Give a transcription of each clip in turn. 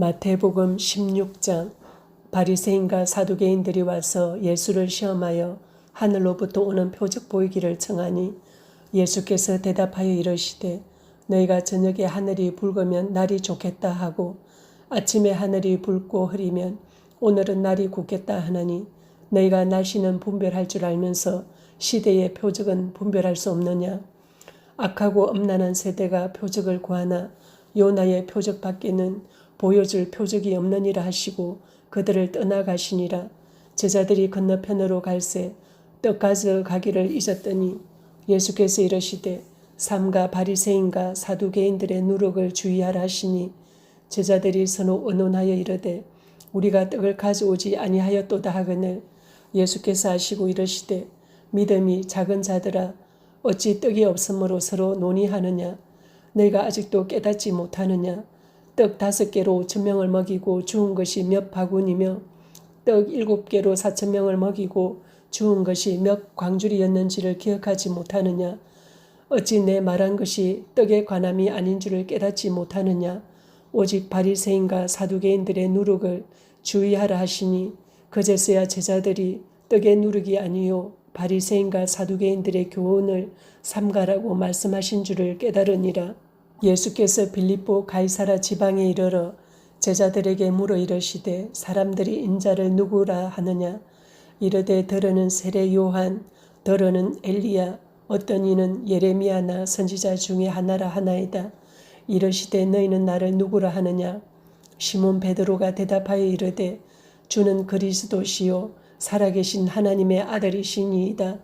마태복음 16장 바리새인과 사두개인들이 와서 예수를 시험하여 하늘로부터 오는 표적 보이기를 청하니 예수께서 대답하여 이르시되 너희가 저녁에 하늘이 붉으면 날이 좋겠다 하고 아침에 하늘이 붉고 흐리면 오늘은 날이 굳겠다 하느니 너희가 날씨는 분별할 줄 알면서 시대의 표적은 분별할 수 없느냐? 악하고 엄난한 세대가 표적을 구하나 요나의 표적 밖에는 보여줄 표적이 없느니라 하시고 그들을 떠나가시니라. 제자들이 건너편으로 갈새 떡 가져가기를 잊었더니 예수께서 이르시되 삼가 바리새인과 사두개인들의 누룩을 주의하라 하시니 제자들이 서로 의논하여 이르되 우리가 떡을 가져오지 아니하였도다 하거늘 예수께서 하시고 이르시되 믿음이 작은 자들아 어찌 떡이 없으므로 서로 논의하느냐? 너희가 아직도 깨닫지 못하느냐 떡 다섯 개로 오천 명을 먹이고 주운 것이 몇 바구니며 떡 일곱 개로 사천 명을 먹이고 주운 것이 몇 광줄이었는지를 기억하지 못하느냐 어찌 내 말한 것이 떡의 관함이 아닌 줄을 깨닫지 못하느냐 오직 바리새인과 사두개인들의 누룩을 주의하라 하시니 그제서야 제자들이 떡의 누룩이 아니요 바리새인과 사두개인들의 교훈을 삼가라고 말씀하신 줄을 깨달으니라. 예수께서 빌립보 가이사라 지방에 이르러 제자들에게 물어 이르시되 사람들이 인자를 누구라 하느냐? 이르되 더러는 세례 요한 더러는 엘리야 어떤 이는 예레미야나 선지자 중에 하나라 하나이다. 이르시되 너희는 나를 누구라 하느냐? 시몬 베드로가 대답하여 이르되 주는 그리스도시요 살아계신 하나님의 아들이시니이다.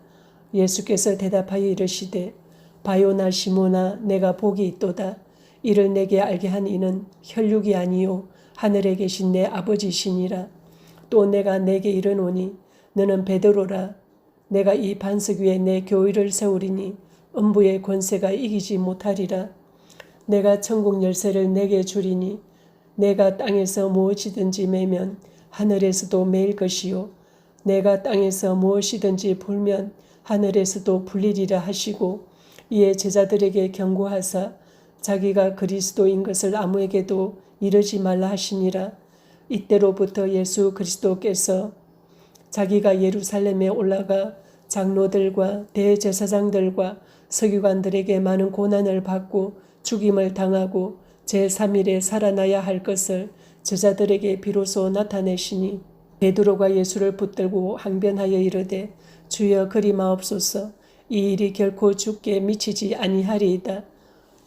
예수께서 대답하여 이르시되 바요나 시모나 내가 복이 있도다. 이를 내게 알게 한 이는 혈육이 아니요 하늘에 계신 내 아버지시니라. 또 내가 내게 이르노니 너는 베드로라. 내가 이 반석 위에 내 교회를 세우리니 음부의 권세가 이기지 못하리라. 내가 천국 열쇠를 내게 주리니 내가 땅에서 무엇이든지 매면 하늘에서도 매일 것이요 내가 땅에서 무엇이든지 불면 하늘에서도 불리리라 하시고 이에 제자들에게 경고하사 자기가 그리스도인 것을 아무에게도 이르지 말라 하시니라. 이때로부터 예수 그리스도께서 자기가 예루살렘에 올라가 장로들과 대제사장들과 서기관들에게 많은 고난을 받고 죽임을 당하고 제3일에 살아나야 할 것을 제자들에게 비로소 나타내시니 베드로가 예수를 붙들고 항변하여 이르되 주여 그리 마옵소서 이 일이 결코 죽게 미치지 아니하리이다.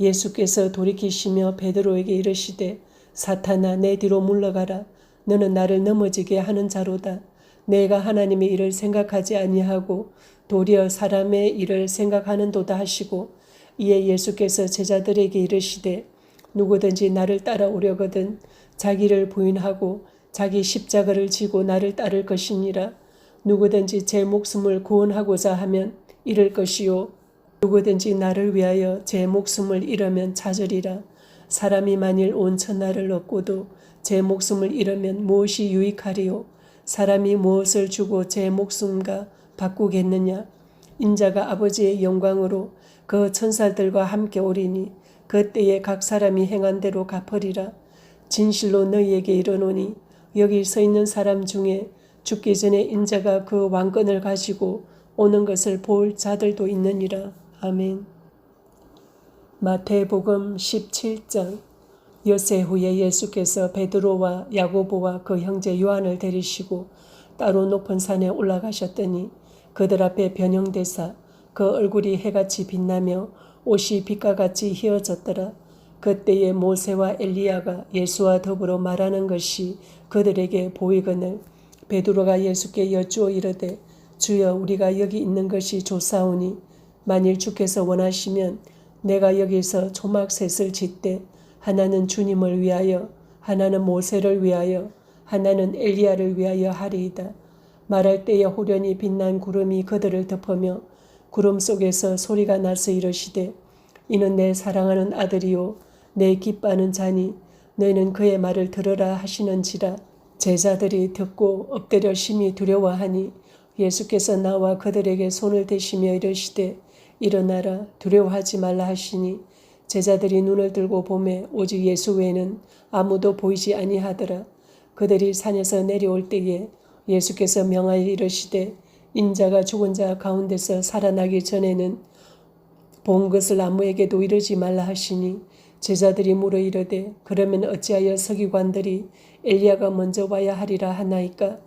예수께서 돌이키시며 베드로에게 이르시되 사탄아 내 뒤로 물러가라. 너는 나를 넘어지게 하는 자로다. 내가 하나님의 일을 생각하지 아니하고 도리어 사람의 일을 생각하는도다 하시고 이에 예수께서 제자들에게 이르시되 누구든지 나를 따라오려거든 자기를 부인하고 자기 십자가를 지고 나를 따를 것이니라. 누구든지 제 목숨을 구원하고자 하면 잃을 것이요 누구든지 나를 위하여 제 목숨을 잃으면 찾으리라. 사람이 만일 온 천하를 얻고도 제 목숨을 잃으면 무엇이 유익하리요? 사람이 무엇을 주고 제 목숨과 바꾸겠느냐? 인자가 아버지의 영광으로 그 천사들과 함께 오리니 그때에 각 사람이 행한 대로 갚으리라. 진실로 너희에게 이르노니 여기 서 있는 사람 중에 죽기 전에 인자가 그 왕권을 가지고 오는 것을 볼 자들도 있느니라. 아멘. 마태복음 17장 여세 후에 예수께서 베드로와 야고보와 그 형제 요한을 데리시고 따로 높은 산에 올라가셨더니 그들 앞에 변형되사 그 얼굴이 해같이 빛나며 옷이 빛과 같이 휘어졌더라. 그때에 모세와 엘리야가 예수와 더불어 말하는 것이 그들에게 보이거늘 베드로가 예수께 여쭈어 이르되 주여 우리가 여기 있는 것이 좋사오니 만일 주께서 원하시면 내가 여기서 초막셋을 짓되 하나는 주님을 위하여 하나는 모세를 위하여 하나는 엘리야를 위하여 하리이다. 말할 때에 호련히 빛난 구름이 그들을 덮으며 구름 속에서 소리가 나서 이르시되 이는 내 사랑하는 아들이요 내 기뻐하는 자니 너희는 그의 말을 들으라 하시는지라 제자들이 듣고 엎드려 심히 두려워하니 예수께서 나와 그들에게 손을 대시며 이르시되 일어나라 두려워하지 말라 하시니 제자들이 눈을 들고 보매 오직 예수 외에는 아무도 보이지 아니하더라. 그들이 산에서 내려올 때에 예수께서 명하여 이르시되 인자가 죽은 자 가운데서 살아나기 전에는 본 것을 아무에게도 이르지 말라 하시니 제자들이 물어 이르되 그러면 어찌하여 서기관들이 엘리야가 먼저 와야 하리라 하나이까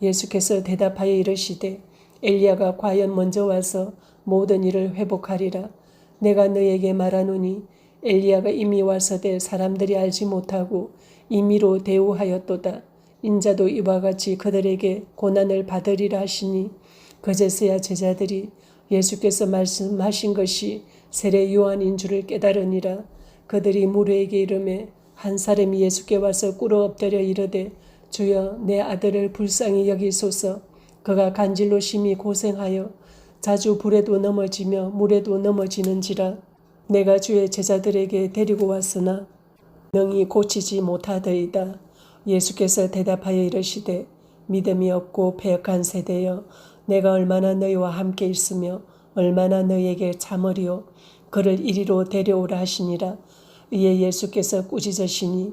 예수께서 대답하여 이르시되 엘리야가 과연 먼저 와서 모든 일을 회복하리라. 내가 너에게 말하노니 엘리야가 이미 와서되 사람들이 알지 못하고 임의로 대우하였도다. 인자도 이와 같이 그들에게 고난을 받으리라 하시니 그제서야 제자들이 예수께서 말씀하신 것이 세례 요한인 줄을 깨달으니라. 그들이 무료에게 이름에 한 사람이 예수께 와서 꿇어 엎드려 이르되 주여 내 아들을 불쌍히 여기소서. 그가 간질로 심히 고생하여 자주 불에도 넘어지며 물에도 넘어지는지라. 내가 주의 제자들에게 데리고 왔으나 능히 고치지 못하더이다. 예수께서 대답하여 이르시되 믿음이 없고 패역한 세대여 내가 얼마나 너희와 함께 있으며 얼마나 너희에게 참으리요? 그를 이리로 데려오라 하시니라. 이에 예수께서 꾸짖으시니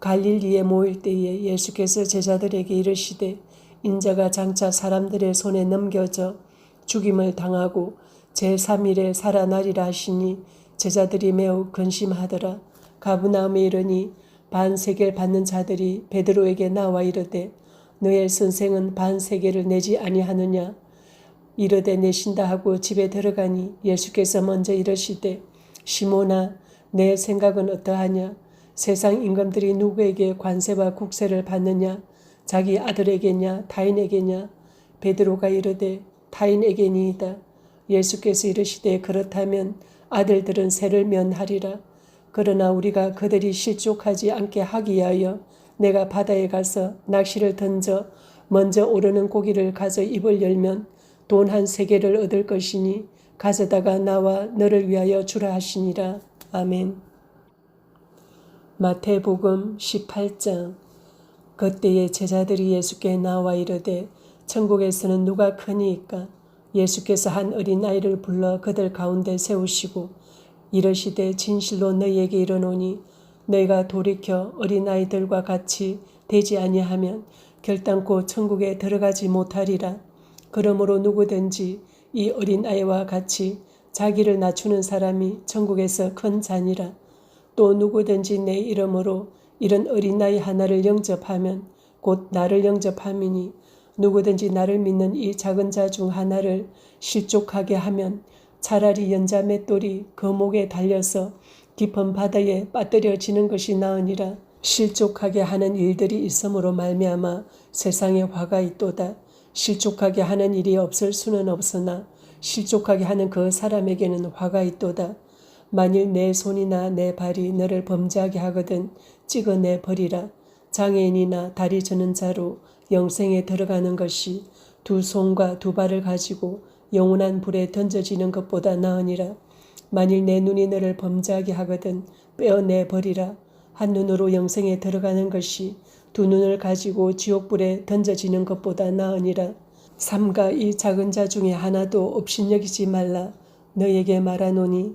갈릴리에 모일 때에 예수께서 제자들에게 이르시되 인자가 장차 사람들의 손에 넘겨져 죽임을 당하고 제3일에 살아나리라 하시니 제자들이 매우 근심하더라. 가브나움에 이르니 반세계를 받는 자들이 베드로에게 나와 이르되 너의 선생은 반세계를 내지 아니하느냐 이르되 내신다 하고 집에 들어가니 예수께서 먼저 이르시되 시모나 내 생각은 어떠하냐 세상 임금들이 누구에게 관세와 국세를 받느냐? 자기 아들에게냐? 타인에게냐? 베드로가 이르되 타인에게니이다. 예수께서 이르시되 그렇다면 아들들은 세를 면하리라. 그러나 우리가 그들이 실족하지 않게 하기 위하여 내가 바다에 가서 낚시를 던져 먼저 오르는 고기를 가져 입을 열면 돈 한 세 개를 얻을 것이니 가져다가 나와 너를 위하여 주라 하시니라. 아멘. 마태복음 18장. 그때에 제자들이 예수께 나와 이르되 천국에서는 누가 크니이까? 예수께서 한 어린아이를 불러 그들 가운데 세우시고 이르시되 진실로 너희에게 이르노니 너희가 돌이켜 어린아이들과 같이 되지 아니하면 결단코 천국에 들어가지 못하리라. 그러므로 누구든지 이 어린아이와 같이 자기를 낮추는 사람이 천국에서 큰 자니라 또 누구든지 내 이름으로 이런 어린아이 하나를 영접하면 곧 나를 영접함이니 누구든지 나를 믿는 이 작은 자 중 하나를 실족하게 하면 차라리 연자 맷돌이 그 목에 달려서 깊은 바다에 빠뜨려지는 것이 나으니라. 실족하게 하는 일들이 있음으로 말미암아 세상에 화가 있도다. 실족하게 하는 일이 없을 수는 없으나 실족하게 하는 그 사람에게는 화가 있도다 만일 내 손이나 내 발이 너를 범죄하게 하거든 찍어내 버리라. 장애인이나 다리 저는 자로 영생에 들어가는 것이 두 손과 두 발을 가지고 영원한 불에 던져지는 것보다 나으니라. 만일 내 눈이 너를 범죄하게 하거든 빼어내 버리라. 한 눈으로 영생에 들어가는 것이 두 눈을 가지고 지옥불에 던져지는 것보다 나으니라. 삼가 이 작은 자 중에 하나도 업신여기지 말라. 너에게 말하노니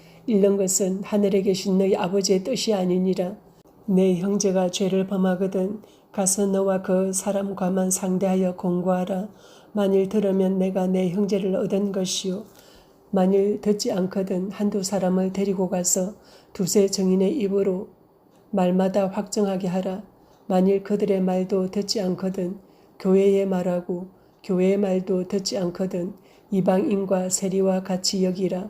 잃는 것은 하늘에 계신 너희 아버지의 뜻이 아니니라. 내 형제가 죄를 범하거든 가서 너와 그 사람과만 상대하여 공고하라. 만일 들으면 내가 내 형제를 얻은 것이요. 만일 듣지 않거든 한두 사람을 데리고 가서 두세 정인의 입으로 말마다 확정하게 하라. 만일 그들의 말도 듣지 않거든 교회의 말하고 교회의 말도 듣지 않거든 이방인과 세리와 같이 여기라.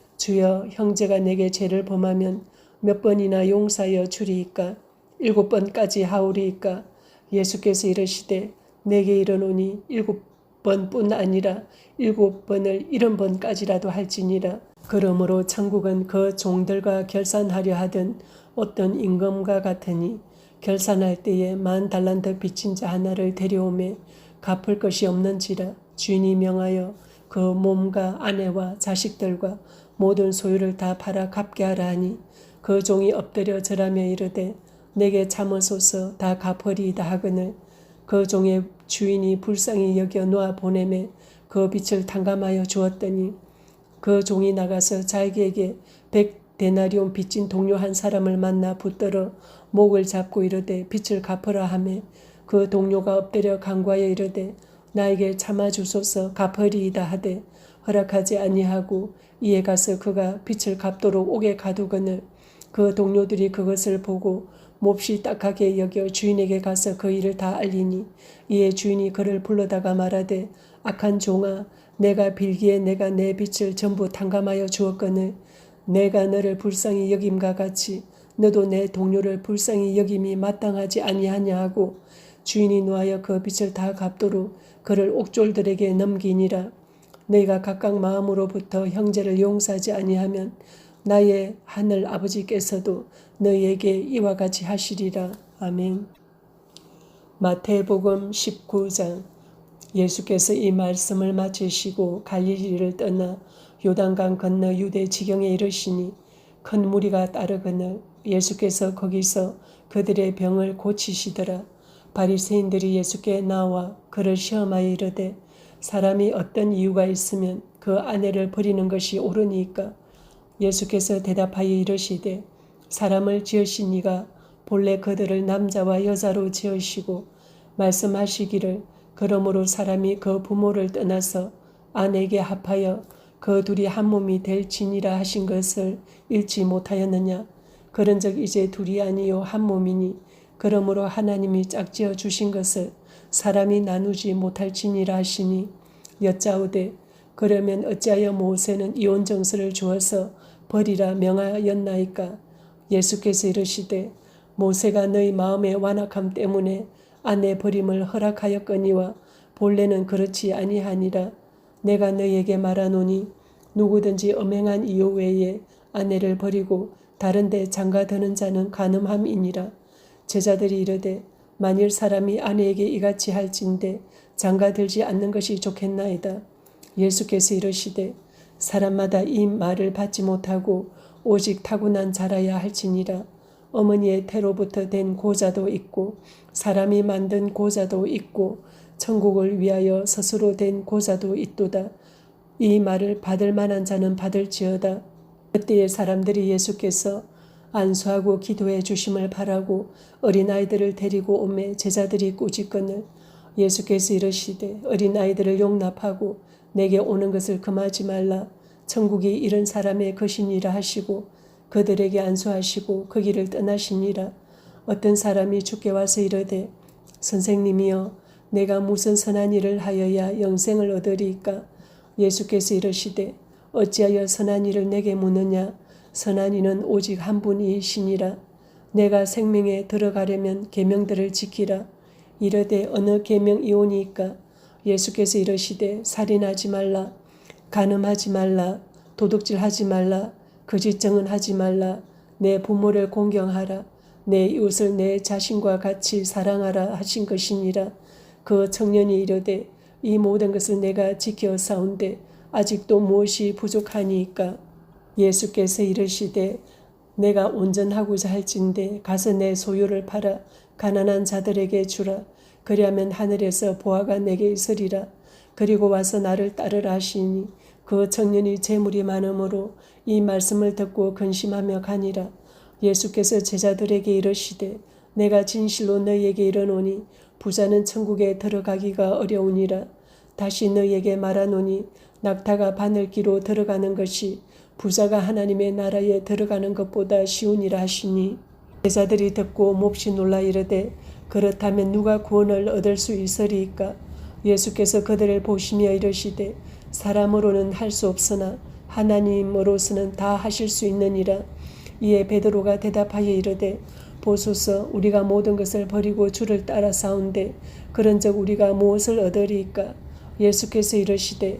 주여 형제가 내게 죄를 범하면 몇 번이나 용서하여 주리이까? 일곱 번까지 하오리이까? 예수께서 이르시되 내게 이르노니 일곱 번뿐 아니라 일곱 번을 일흔 번까지라도 할지니라. 그러므로 천국은 그 종들과 결산하려 하던 어떤 임금과 같으니 결산할 때에 만 달란트 빚진 자 하나를 데려오매 갚을 것이 없는지라 주인이 명하여 그 몸과 아내와 자식들과 모든 소유를 다 팔아 갚게 하라 하니 그 종이 엎드려 절하며 이르되 내게 참으소서 다 갚으리이다 하거늘. 그 종의 주인이 불쌍히 여겨 놓아 보내매 그 빚을 탕감하여 주었더니 그 종이 나가서 자기에게 백 데나리온 빚진 동료 한 사람을 만나 붙들어 목을 잡고 이르되 빚을 갚으라 하매 그 동료가 엎드려 간과하여 이르되 나에게 참아 주소서 갚으리이다 하되 허락하지 아니하고 이에 가서 그가 빚을 갚도록 옥에 가두거늘 그 동료들이 그것을 보고 몹시 딱하게 여겨 주인에게 가서 그 일을 다 알리니 이에 주인이 그를 불러다가 말하되 악한 종아 내가 빌기에 내가 내 빚을 전부 탕감하여 주었거늘 내가 너를 불쌍히 여김과 같이 너도 내 동료를 불쌍히 여김이 마땅하지 아니하냐 하고 주인이 노하여 그 빚을 다 갚도록 그를 옥졸들에게 넘기니라 너희가 각각 마음으로부터 형제를 용서하지 아니하면 나의 하늘 아버지께서도 너희에게 이와 같이 하시리라. 아멘. 마태복음 19장 예수께서 이 말씀을 마치시고 갈릴리를 떠나 요단강 건너 유대 지경에 이르시니 큰 무리가 따르거늘 예수께서 거기서 그들의 병을 고치시더라. 바리새인들이 예수께 나와 그를 시험하여 이르되 사람이 어떤 이유가 있으면 그 아내를 버리는 것이 옳으니까. 예수께서 대답하여 이르시되 사람을 지으신 이가 본래 그들을 남자와 여자로 지으시고 말씀하시기를 그러므로 사람이 그 부모를 떠나서 아내에게 합하여 그 둘이 한 몸이 될지니라 하신 것을 잃지 못하였느냐? 그런즉 이제 둘이 아니요 한 몸이니 그러므로 하나님이 짝지어 주신 것을 사람이 나누지 못할지니라 하시니 여짜오되 그러면 어찌하여 모세는 이혼 정서를 주어서 버리라 명하였나이까? 예수께서 이르시되 모세가 너희 마음의 완악함 때문에 아내 버림을 허락하였거니와 본래는 그렇지 아니하니라. 내가 너희에게 말하노니 누구든지 엄행한 이유 외에 아내를 버리고 다른 데 장가드는 자는 가늠함이니라 제자들이 이르되 만일 사람이 아내에게 이같이 할진대 장가 들지 않는 것이 좋겠나이다 예수께서 이르시되 사람마다 이 말을 받지 못하고 오직 타고난 자라야 할지니라 어머니의 태로부터 된 고자도 있고 사람이 만든 고자도 있고 천국을 위하여 스스로 된 고자도 있도다. 이 말을 받을 만한 자는 받을지어다. 그때에 사람들이 예수께서 안수하고 기도해 주심을 바라고 어린아이들을 데리고 오매 제자들이 꾸짖거늘 예수께서 이르시되 어린아이들을 용납하고 내게 오는 것을 금하지 말라. 천국이 이런 사람의 것이니라 하시고 그들에게 안수하시고 그 길을 떠나시니라. 어떤 사람이 주께 와서 이르되 선생님이여 내가 무슨 선한 일을 하여야 영생을 얻으리까? 예수께서 이르시되 어찌하여 선한 일을 내게 묻느냐? 선한 이는 오직 한 분이시니라. 내가 생명에 들어가려면 계명들을 지키라. 이르되 어느 계명이오니까? 예수께서 이르시되 살인하지 말라, 간음하지 말라, 도둑질하지 말라, 거짓정은 하지 말라, 내 부모를 공경하라, 내 이웃을 내 자신과 같이 사랑하라 하신 것이니라. 그 청년이 이르되 이 모든 것을 내가 지켜 싸운데 아직도 무엇이 부족하니까 예수께서 이르시되 내가 온전하고자 할진대 가서 내 소유를 팔아 가난한 자들에게 주라. 그리하면 하늘에서 보아가 내게 있으리라. 그리고 와서 나를 따르라 하시니 그 청년이 재물이 많으므로 이 말씀을 듣고 근심하며 가니라. 예수께서 제자들에게 이르시되 내가 진실로 너희에게 이르노니 부자는 천국에 들어가기가 어려우니라. 다시 너희에게 말하노니 낙타가 바늘기로 들어가는 것이 부자가 하나님의 나라에 들어가는 것보다 쉬우니라 하시니 제자들이 듣고 몹시 놀라 이르되 그렇다면 누가 구원을 얻을 수 있으리이까? 예수께서 그들을 보시며 이르시되 사람으로는 할 수 없으나 하나님으로서는 다 하실 수 있느니라. 이에 베드로가 대답하여 이르되 보소서 우리가 모든 것을 버리고 주를 따라 싸운데 그런즉 우리가 무엇을 얻으리이까? 예수께서 이르시되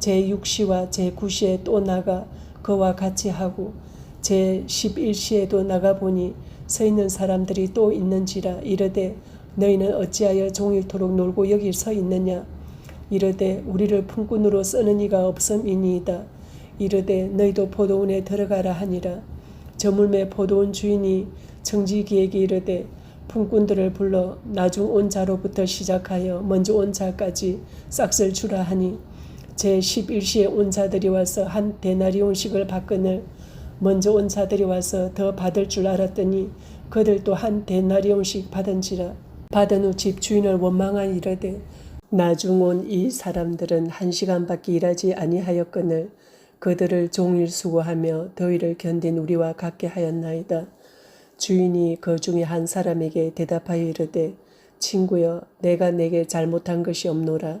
제6시와 제9시에 또 나가 그와 같이 하고 제11시에도 나가보니 서 있는 사람들이 또 있는지라 이르되 너희는 어찌하여 종일토록 놀고 여기 서 있느냐? 이르되 우리를 품꾼으로 쓰는 이가 없음이니이다. 이르되 너희도 포도원에 들어가라 하니라. 저물매 포도원 주인이 청지기에게 이르되 품꾼들을 불러 나중 온 자로부터 시작하여 먼저 온 자까지 싹을 주라 하니 제11시에 온 자들이 와서 한 데나리온씩을 받거늘 먼저 온 자들이 와서 더 받을 줄 알았더니 그들도 한 데나리온씩 받은지라 받은 후 집 주인을 원망하여 이르되 나중 온 이 사람들은 한 시간밖에 일하지 아니하였거늘 그들을 종일 수고하며 더위를 견딘 우리와 같게 하였나이다. 주인이 그 중에 한 사람에게 대답하여 이르되 친구여 내가 내게 잘못한 것이 없노라.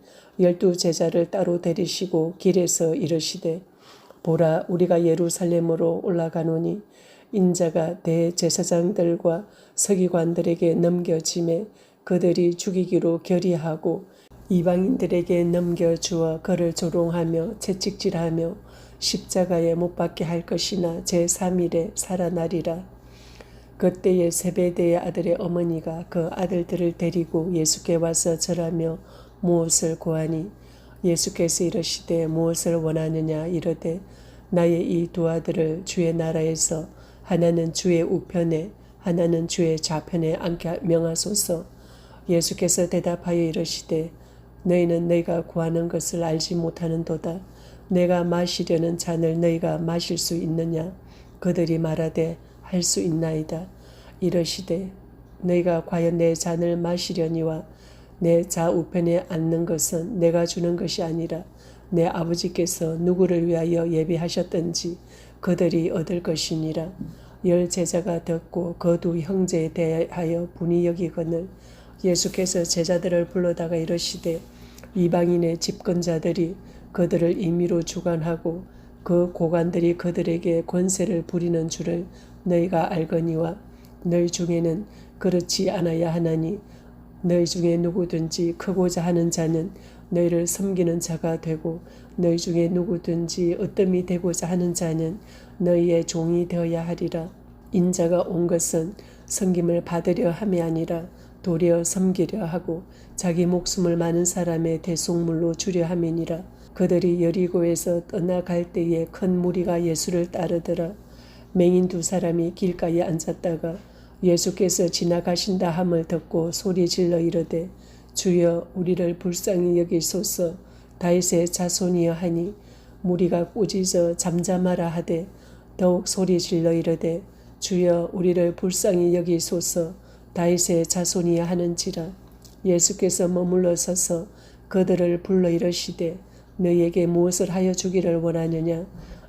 열두 제자를 따로 데리시고 길에서 이르시되 보라 우리가 예루살렘으로 올라가노니 인자가 대제사장들과 서기관들에게 넘겨짐에 그들이 죽이기로 결의하고 이방인들에게 넘겨주어 그를 조롱하며 채찍질하며 십자가에 못 박게 할 것이나 제3일에 살아나리라. 그때에 세베대의 아들의 어머니가 그 아들들을 데리고 예수께 와서 절하며 무엇을 구하니 예수께서 이르시되 무엇을 원하느냐 이르되 나의 이 두 아들을 주의 나라에서 하나는 주의 우편에 하나는 주의 좌편에 앉게 명하소서 예수께서 대답하여 이르시되 너희는 너희가 구하는 것을 알지 못하는도다 내가 마시려는 잔을 너희가 마실 수 있느냐? 그들이 말하되 할 수 있나이다. 이러시되 너희가 과연 내 잔을 마시려니와 내 좌우편에 앉는 것은 내가 주는 것이 아니라 내 아버지께서 누구를 위하여 예비하셨던지 그들이 얻을 것이니라. 열 제자가 듣고 그 두 형제에 대하여 분이 여기거늘 예수께서 제자들을 불러다가 이러시되 이방인의 집권자들이 그들을 임의로 주관하고 그 고관들이 그들에게 권세를 부리는 줄을 너희가 알거니와 너희 중에는 그렇지 않아야 하나니 너희 중에 누구든지 크고자 하는 자는 너희를 섬기는 자가 되고 너희 중에 누구든지 어뜸이 되고자 하는 자는 너희의 종이 되어야 하리라. 인자가 온 것은 섬김을 받으려 함이 아니라 도리어 섬기려 하고 자기 목숨을 많은 사람의 대속물로 주려 함이니라. 그들이 여리고에서 떠나갈 때에 큰 무리가 예수를 따르더라. 맹인 두 사람이 길가에 앉았다가 예수께서 지나가신다 함을 듣고 소리 질러 이르되 주여 우리를 불쌍히 여기소서. 다윗의 자손이여 하니 무리가 꾸짖어 잠잠하라 하되 더욱 소리 질러 이르되 주여 우리를 불쌍히 여기소서. 다윗의 자손이여 하는지라. 예수께서 머물러 서서 그들을 불러 이르시되 너희에게 무엇을 하여 주기를 원하느냐?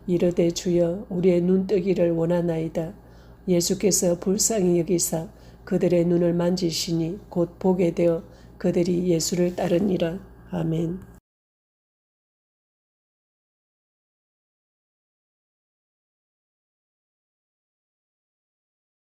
이르되 주여 우리의 눈뜨기를 원하나이다 예수께서 불쌍히 여기사 그들의 눈을 만지시니 곧 보게 되어 그들이 예수를 따르니라 아멘.